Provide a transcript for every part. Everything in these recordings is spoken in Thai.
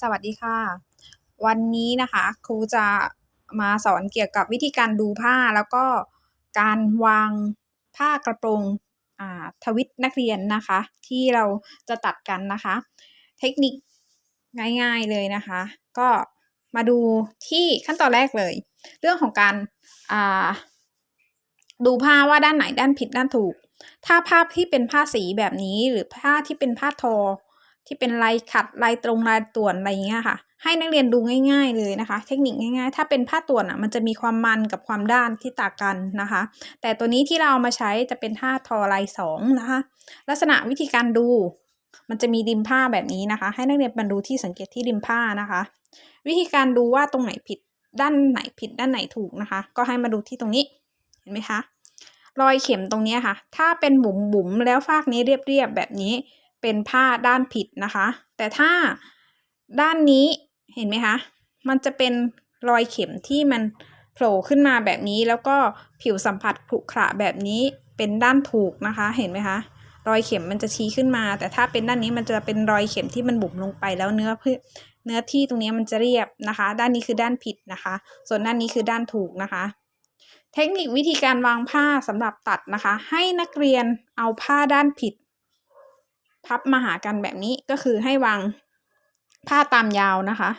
สวัสดีค่ะ วันนี้นะคะครูจะมาสอนเกี่ยวกับวิธีการดูผ้าแล้วก็การวางผ้ากระโปรงทวิตนักเรียนนะคะ ที่เราจะตัดกันนะคะ เทคนิคง่ายๆเลยนะคะ ก็มาดูที่ขั้นตอนแรกเลย เรื่องของการดูผ้าว่าด้านไหนด้านผิดด้านถูก ถ้าผ้าที่เป็นผ้าสีแบบนี้หรือผ้าที่เป็นผ้าทอ ที่เป็นลายขัดลายตรงลายต่วนอะไรอย่างเงี้ยค่ะ ให้นักเรียนดูง่าย ๆ เลยนะคะ เทคนิคง่ายๆ ถ้าเป็นผ้าต่วนอะมันจะมีความมันกับความด้านที่ต่างกันนะคะ แต่ตัวนี้ที่เราเอามาใช้จะเป็นผ้าทอลายสองนะคะ ลักษณะวิธีการดู มันจะมีริมผ้าแบบนี้นะคะ ให้นักเรียนมาดูที่สังเกตที่ริมผ้านะคะ วิธีการดูว่าตรงไหนผิดด้านไหนผิดด้านไหนถูกนะคะ ก็ให้มาดูที่ตรงนี้เห็นไหมคะรอยเข็มตรงนี้ค่ะ ถ้าเป็นบุ๋มบุ๋มๆแล้วฟากนี้เรียบๆแบบนี้ เป็นผ้าด้านผิดนะคะ แต่ถ้าด้านนี้เห็นไหมคะ มันจะเป็นรอยเข็มที่มันโผล่ขึ้นมาแบบนี้แล้วก็ผิวสัมผัสขรุขระแบบนี้เป็นด้านถูกนะคะ เห็นไหมคะ รอยเข็มมันจะชี้ขึ้นมา แต่ถ้าเป็นด้านนี้มันจะเป็นรอยเข็มที่มันบุ๋มลงไปแล้วเนื้อพืเนื้อที่ตรงนี้มันจะเรียบนะคะ ด้านนี้คือด้านผิดนะคะ ส่วนด้านนี้คือด้านถูกนะคะ เทคนิควิธีการวางผ้าสำหรับตัดนะคะ ให้นักเรียนเอาผ้าด้านผิด พับมาหากันแบบนี้ก็คือให้วางผ้าตามยาวนะคะ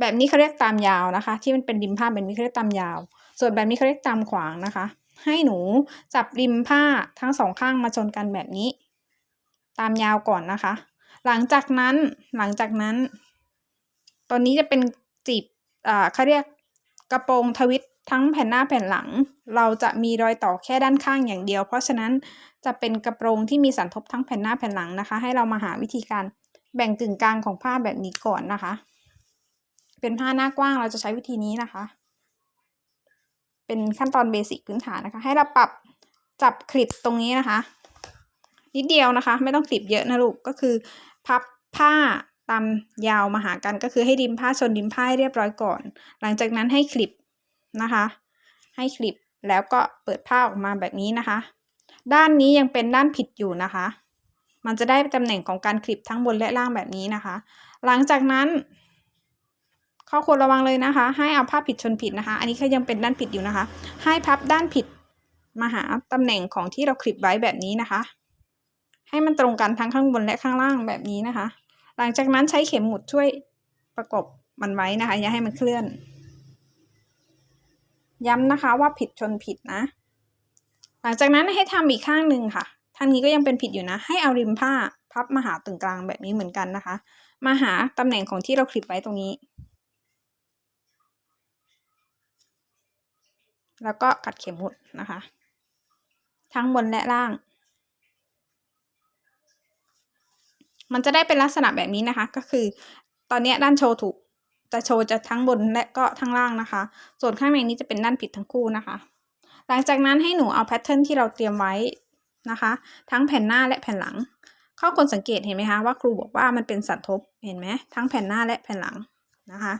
แบบนี้เขาเรียกตามยาวนะคะ ที่มันเป็นริมผ้าแบบนี้เขาเรียกตามยาว ส่วนแบบนี้เขาเรียกตามขวางนะคะ ให้หนูจับริมผ้าทั้งสองข้างมาชนกันแบบนี้ ตามยาวก่อนนะคะ หลังจากนั้นหลังจากนั้น ตอนนี้จะเป็นจีบอ่าเขาเรียกกระโปรงทวิต ทั้งแผ่นหน้าแผ่นหลัง เราจะมีรอยต่อแค่ด้านข้างอย่างเดียว เพราะฉะนั้นจะเป็นกระโปรงที่มีสันทบทั้งแผ่นหน้าแผ่นหลังนะคะ ให้เรามาหาวิธีการแบ่งกึ่งกลางของผ้าแบบนี้ก่อนนะคะ เป็นผ้าหน้ากว้างเราจะใช้วิธีนี้นะคะ เป็นขั้นตอนเบสิกพื้นฐานนะคะ ให้เราปรับจับคลิปตรงนี้นะคะ นิดเดียวนะคะ ไม่ต้องคลิปเยอะนะลูกก็คือ พับผ้าตามยาวมาหากันก็คือให้ริมผ้าชนริมผ้าให้เรียบร้อยก่อน หลังจากนั้นให้คลิป นะคะ ให้คลิปแล้วก็เปิดผ้าออกมาแบบนี้นะคะ ด้านนี้ยังเป็นด้านผิดอยู่นะคะ มันจะได้ตำแหน่งของการคลิปทั้งบนและล่างแบบนี้นะคะ หลังจากนั้นข้อควรระวังเลยนะคะ ให้เอาผ้าผิดชนผิดนะคะ อันนี้ก็ยังเป็นด้านผิดอยู่นะคะ ให้พับด้านผิดมาหาตำแหน่งของที่เราคลิปไว้แบบนี้นะคะ ให้มันตรงกันทั้งข้างบนและข้างล่างแบบนี้นะคะ หลังจากนั้นใช้เข็มหมุดช่วยประกบมันไว้นะคะ อย่าให้มันเคลื่อน ย้ำนะคะว่าผิดชนผิดนะ หลังจากนั้นให้ทำอีกข้างหนึ่งค่ะทางนี้ก็ยังเป็นผิดอยู่นะ ให้เอาริมผ้าพับมาหาตรงกลางแบบนี้เหมือนกันนะคะ มาหาตำแหน่งของที่เราคลิปไว้ตรงนี้ แล้วก็กัดเข็มหมุดนะคะ ทั้งบนและล่าง มันจะได้เป็นลักษณะแบบนี้นะคะ ก็คือ ตอนนี้ด้านโชว์ถูก จะโชว์จะทั้งบนและก็ทั้งล่างนะคะ ส่วนข้างในนี้จะเป็นด้านผิดทั้งคู่นะคะ หลังจากนั้นให้หนูเอาแพทเทิร์นที่เราเตรียมไว้นะคะ ทั้งแผ่นหน้าและแผ่นหลัง ข้อควรสังเกตเห็นไหมคะว่าครูบอกว่ามันเป็นสันทบเห็นไหมทั้งแผ่นหน้าและแผ่นหลังนะคะ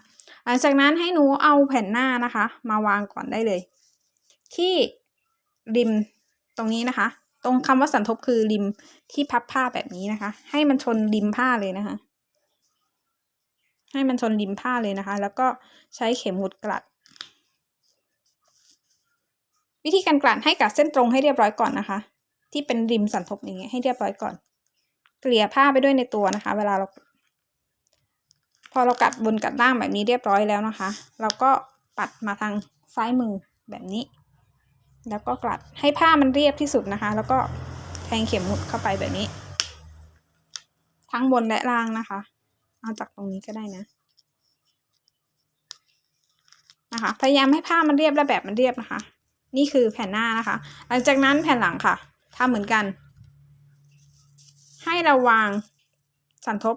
หลังจากนั้นให้หนูเอาแผ่นหน้านะคะ มาวางก่อนได้เลย ที่ริมตรงนี้นะคะ ตรงคำว่าสันทบคือริมที่พับผ้าแบบนี้นะคะ ให้มันชนริมผ้าเลยนะคะ ให้มันชนริมผ้าเลยนะคะ แล้วก็ใช้เข็มหมุดกลัด วิธีการกลัดให้กลัดเส้นตรงให้เรียบร้อยก่อนนะคะ ที่เป็นริมสันทบอย่างเงี้ยให้เรียบร้อยก่อน เกลี่ยผ้าไปด้วยในตัวนะคะ เวลาเรา พอเรากัดบนกัดล่างแบบนี้เรียบร้อยแล้วนะคะ เราก็ปัดมาทางซ้ายมือแบบนี้ แล้วก็กลัดให้ผ้ามันเรียบที่สุดนะคะ แล้วก็แทงเข็มหมุดเข้าไปแบบนี้ ทั้งบนและล่างนะคะ เอาจากตรงนี้ก็ได้นะ นะคะ พยายามให้ผ้ามันเรียบและแบบมันเรียบนะคะ นี่คือแผ่นหน้านะคะ หลังจากนั้นแผ่นหลังค่ะทำเหมือนกัน ให้เราวางสันทบ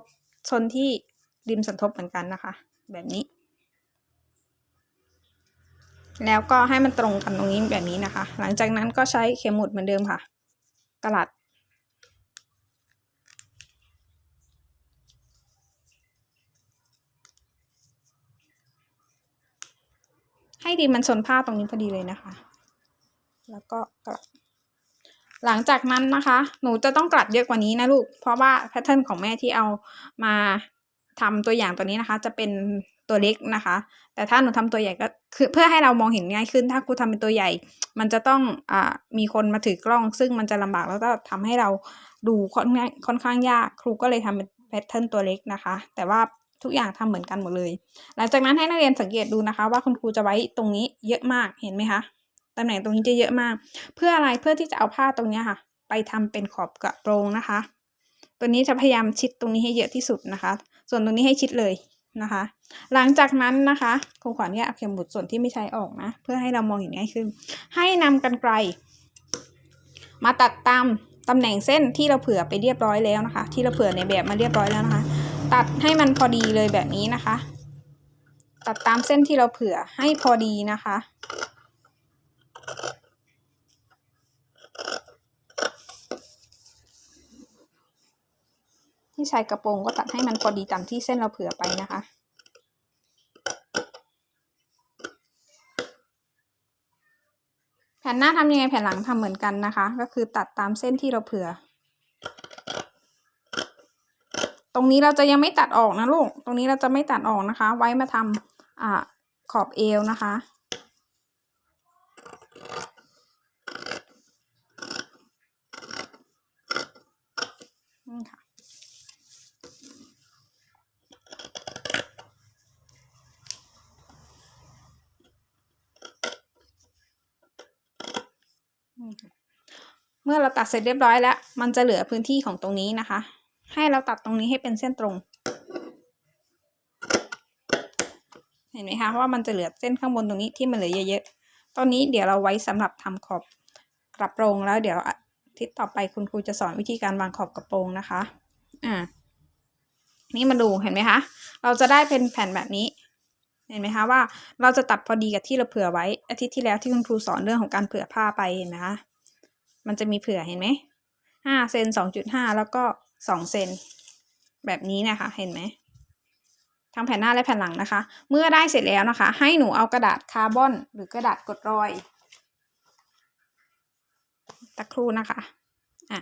ชนที่ริมสันทบเหมือนกันนะคะ แบบนี้ แล้วก็ให้มันตรงกันตรงนี้แบบนี้นะคะ หลังจากนั้นก็ใช้เข็มหมุดเหมือนเดิมค่ะกลัด ให้ดีมันชนผ้าตรงนี้พอดีเลยนะคะ แล้วก็กลัดหลังจากนั้นนะคะ หนูจะต้องกลัดเยอะกว่านี้นะลูก เพราะว่าแพทเทิร์นของแม่ที่เอามาทำตัวอย่างตัวนี้นะคะ จะเป็นตัวเล็กนะคะ แต่ถ้าหนูทำตัวใหญ่ก็คือเพื่อให้เรามองเห็นง่ายขึ้น ถ้าครูทำเป็นตัวใหญ่ มันจะต้องอ่ามีคนมาถือกล้อง ซึ่งมันจะลำบากแล้วก็ทำให้เราดูค่อนข้างค่อนข้างยาก ครูก็เลยทำเป็นแพทเทิร์นตัวเล็กนะคะ แต่ว่า ทุกอย่างทำเหมือนกันหมดเลย หลังจากนั้นให้นักเรียนสังเกตดูนะคะ ว่าคุณครูจะไว้ตรงนี้เยอะมากเห็นไหมคะตำแหน่งตรงนี้จะเยอะมาก เพื่ออะไรเพื่อที่จะเอาผ้าตรงนี้ค่ะ ไปทำเป็นขอบกระโปรงนะคะ ตัวนี้จะพยายามชิดตรงนี้ให้เยอะที่สุดนะคะ ส่วนตรงนี้ให้ชิดเลยนะคะ หลังจากนั้นนะคะครูขออนุญาตเอาเข็มหมุดส่วนที่ไม่ใช้ออกนะ เพื่อให้เรามองเห็นง่ายขึ้น ให้นำกันไกล มาตัดตามตำแหน่งเส้นที่เราเผื่อไปเรียบร้อยแล้วนะคะ ที่เราเผื่อในแบบมาเรียบร้อยแล้วนะคะ ตัดให้มันพอดีเลยแบบนี้นะคะ ตัดตามเส้นที่เราเผื่อให้พอดีนะคะ ที่ชายกระโปรงก็ตัดให้มันพอดีตามที่เส้นเราเผื่อไปนะคะแผ่นหน้าทำยังไงแผ่นหลังทำเหมือนกันนะคะ ก็คือตัดตามเส้นที่เราเผื่อ ตรงนี้เราจะยังไม่ตัดออกนะลูก ตรงนี้เราจะไม่ตัดออกนะคะ ไว้มาทำอ่าขอบเอวนะคะ นี่ค่ะเมื่อเราตัดเสร็จเรียบร้อยแล้ว มันจะเหลือพื้นที่ของตรงนี้นะคะ ให้เราตัดตรงนี้ให้เป็นเส้นตรง เห็นไหมคะว่ามันจะเหลือเส้นข้างบนตรงนี้ที่มันเหลือเยอะๆตอนนี้เดี๋ยวเราไว้สำหรับทำขอบกระโปรงแล้วเดี๋ยวอาทิตย์ต่อไปคุณครูจะสอนวิธีการวางขอบกระโปรงนะคะ อ่า นี่มาดูเห็นไหมคะ เราจะได้เป็นแผ่นแบบนี้ เห็นไหมคะว่าเราจะตัดพอดีกับที่เราเผื่อไว้ อาทิตย์ที่แล้วที่คุณครูสอนเรื่องของการเผื่อผ้าไปเห็นไหมคะ มันจะมีเผื่อเห็นไหมห้าเซนสองจุดห้าแล้วก็ สองเซนแบบนี้นะคะเห็นไหมทั้งแผ่นหน้าและแผ่นหลังนะคะ เมื่อได้เสร็จแล้วนะคะ ให้หนูเอากระดาษคาร์บอน หรือกระดาษกดรอยตะครู่นะคะอะ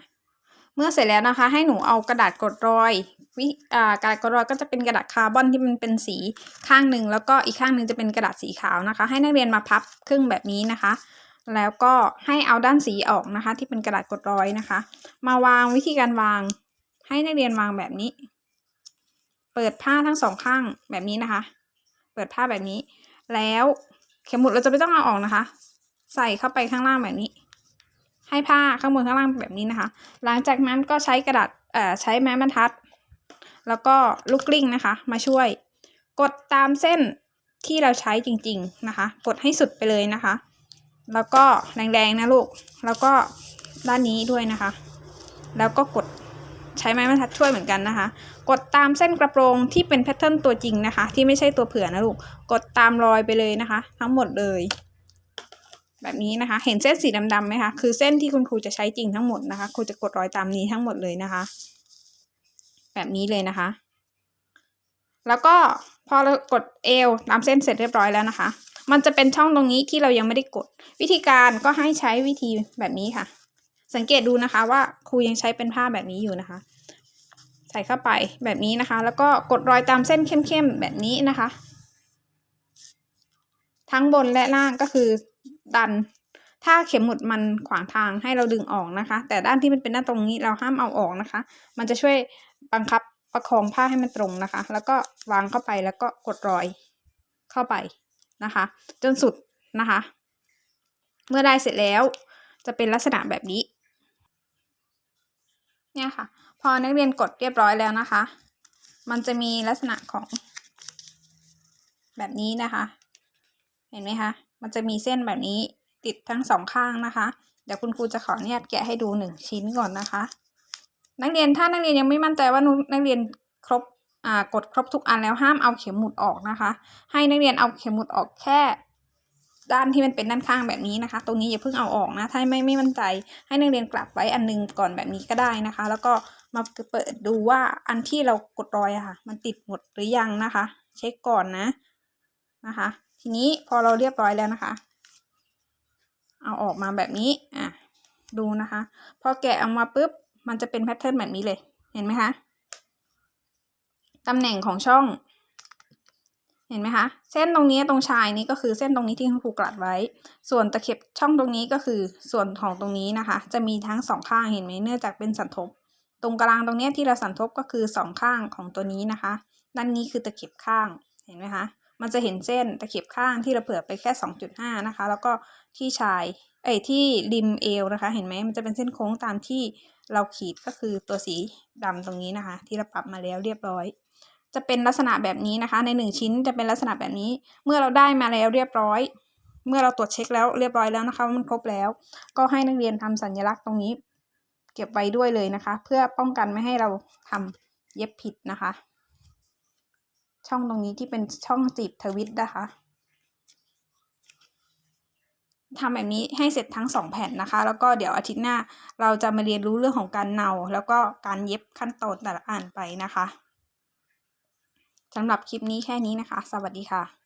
เมื่อเสร็จแล้วนะคะ ให้หนูเอากระดาษกดรอยวิอ่ากระดาษกดรอยก็จะเป็นกระดาษคาร์บอนที่มันเป็นสีข้างหนึ่งแล้วก็อีกข้างหนึ่งจะเป็นกระดาษสีขาวนะคะ ให้นักเรียนมาพับครึ่งแบบนี้นะคะ แล้วก็ให้เอาด้านสีออกนะคะ ที่เป็นกระดาษกดรอยนะคะ มาวางวิธีการวาง ให้นักเรียนวางแบบนี้ เปิดผ้าทั้งสองข้างแบบนี้นะคะ เปิดผ้าแบบนี้ แล้วเข็มหมุดเราจะไม่ต้องเอาออกนะคะ ใส่เข้าไปข้างล่างแบบนี้ ให้ผ้าข้างบนข้างล่างแบบนี้นะคะ หลังจากนั้นก็ใช้กระดาษเอ่อใช้ไม้บรรทัด แล้วก็ลูกกลิ้งนะคะ มาช่วย กดตามเส้นที่เราใช้จริง ๆนะคะ กดให้สุดไปเลยนะคะ แล้วก็แรงๆนะลูก แล้วก็ด้านนี้ด้วยนะคะ แล้วก็กด ใช้ไม้บรรทัดช่วยเหมือนกันนะคะ กดตามเส้นกระโปรงที่เป็นแพทเทิร์นตัวจริงนะคะ ที่ไม่ใช่ตัวเผื่อนะลูก กดตามรอยไปเลยนะคะ ทั้งหมดเลย แบบนี้นะคะ เห็นเส้นสีดำๆไหมคะ คือเส้นที่คุณครูจะใช้จริงทั้งหมดนะคะ ครูจะกดรอยตามนี้ทั้งหมดเลยนะคะ แบบนี้เลยนะคะ แล้วก็พอเรากดเอวตามเส้นเสร็จเรียบร้อยแล้วนะคะ มันจะเป็นช่องตรงนี้ที่เรายังไม่ได้กด วิธีการก็ให้ใช้วิธีแบบนี้ค่ะ สังเกตดูนะคะว่าครูยังใช้เป็นผ้าแบบนี้อยู่นะคะ ใส่เข้าไปแบบนี้นะคะ แล้วก็กดรอยตามเส้นเข้มๆแบบนี้นะคะ ทั้งบนและล่างก็คือดัน ถ้าเข็มหมุดมันขวางทางให้เราดึงออกนะคะ แต่ด้านที่มันเป็นด้าตรงนี้เราห้ามเอาออกนะคะ มันจะช่วยบังคับประคองผ้าให้มันตรงนะคะ แล้วก็วางเข้าไปแล้วก็กดรอยเข้าไปนะคะ จนสุดนะคะ เมื่อได้เสร็จแล้วจะเป็นลักษณะแบบนี้ เนี่ยค่ะ พอนักเรียนกดเรียบร้อยแล้วนะคะ มันจะมีลักษณะของ แบบนี้นะคะ เห็นไหมคะ มันจะมีเส้นแบบนี้ติดทั้งสองข้างนะคะ เดี๋ยวคุณครูจะขออนุญาตแกะให้ดูหนึ่งชิ้นก่อนนะคะ นักเรียนถ้านักเรียนยังไม่มั่นใจว่านักเรียนครบอ่ากดครบทุกอันแล้วห้ามเอาเข็มหมุดออกนะคะ ให้นักเรียนเอาเข็มหมุดออกแค่ ด้านที่มันเป็นด้านข้างแบบนี้นะคะ ตรงนี้อย่าเพิ่งเอาออกนะ ถ้าไม่ไม่มั่นใจให้นักเรียนกลับไว้อันนึงก่อนแบบนี้ก็ได้นะคะ แล้วก็มาเปิดดูว่าอันที่เรากดรอยอะค่ะ มันติดหมดหรือยังนะคะ เช็คก่อนนะนะคะ ทีนี้พอเราเรียบร้อยแล้วนะคะ เอาออกมาแบบนี้อะดูนะคะ พอแกะออกมาปุ๊บมันจะเป็นแพทเทิร์นแบบนี้เลย เห็นไหมคะตำแหน่งของช่อง เห็นไหมคะ เส้นตรงนี้ตรงชายนี้ก็คือเส้นตรงนี้ที่คุณครูกลัดไว้ ส่วนตะเข็บช่องตรงนี้ก็คือส่วนของตรงนี้นะคะ จะมีทั้งสองข้างเห็นไหมเนื่องจากเป็นสันทบ ตรงกลางตรงเนี้ยที่เราสันทบก็คือสองข้างของตัวนี้นะคะ ด้านนี้คือตะเข็บข้างเห็นไหมคะมันจะเห็นเส้นตะเข็บข้างที่เราเผื่อไปแค่ 2.5 นะคะ แล้วก็ที่ชายเอ้ยที่ริมเอวนะคะ เห็นไหมมันจะเป็นเส้นโค้งตามที่เราขีดก็คือตัวสีดำตรงนี้นะคะ ที่เราปรับมาแล้วเรียบร้อย จะเป็นลักษณะแบบนี้นะคะ ในหนึ่งชิ้นจะเป็นลักษณะแบบนี้ เมื่อเราได้มาแล้วเรียบร้อย เมื่อเราตรวจเช็คแล้วเรียบร้อยแล้วนะคะว่ามันครบแล้ว ก็ให้นักเรียนทำสัญลักษณ์ตรงนี้ เก็บไว้ด้วยเลยนะคะ เพื่อป้องกันไม่ให้เราทำเย็บผิดนะคะ ช่องตรงนี้ที่เป็นช่องจีบทวิตนะคะทำแบบนี้ให้เสร็จทั้งสองแผ่นนะคะ แล้วก็เดี๋ยวอาทิตย์หน้า เราจะมาเรียนรู้เรื่องของการเนา แล้วก็การเย็บขั้นตอนแต่ละอันไปนะคะ สำหรับคลิปนี้แค่นี้นะคะ สวัสดีค่ะ